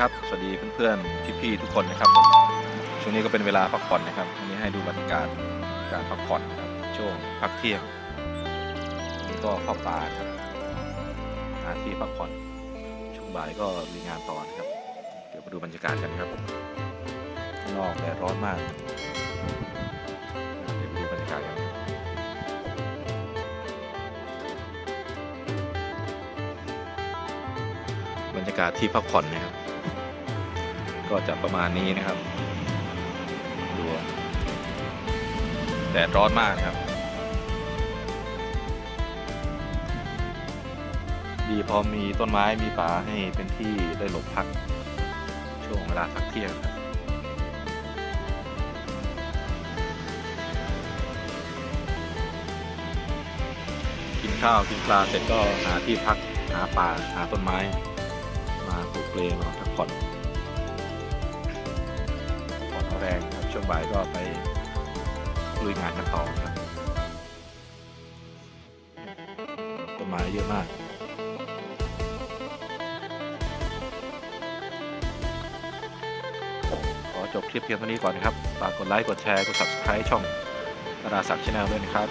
ครับ สวัสดีเพื่อนๆพี่ๆทุกคนนะครับผมช่วงนี้ก็เป็นเวลาพักผ่อนนะครับวันนี้ให้ดูบรรยากาศการพักผ่อนนะครับช่วงพักเที่ยงนนี้ก็เข้าป่าครับหาที่พักผ่อนช่วงบ่ายก็มีงานต่อนะครับ เดี๋ยวมาดูบรรยากาศกันครับนอกแดดร้อนมากเดี๋ยวมาดูบรรยากาศกันบรรยากาศที่พักผ่อนนะครับ ก็จะประมาณนี้นะครับดูแดดร้อนมากครับ ดีพอมีต้นไม้มีป่าให้เป็นที่ได้หลบพัก ช่วงเวลาพักเที่ยงครับกินข้าวกินปลาเสร็จก็หาที่พักหาป่าหาต้นไม้ มาปลูกเปลนอนพักผ่อน แรงครับช่วงบ่ายก็ไปลุยงานกันต่อครับต้นไม้เยอะมากขอจบคลิปเพียงเท่านี้ก่อนนะครับฝากกดไลค์กดแชร์กด subscribe ช่องดาราศักดิ์ชาแนลด้วยนะครับ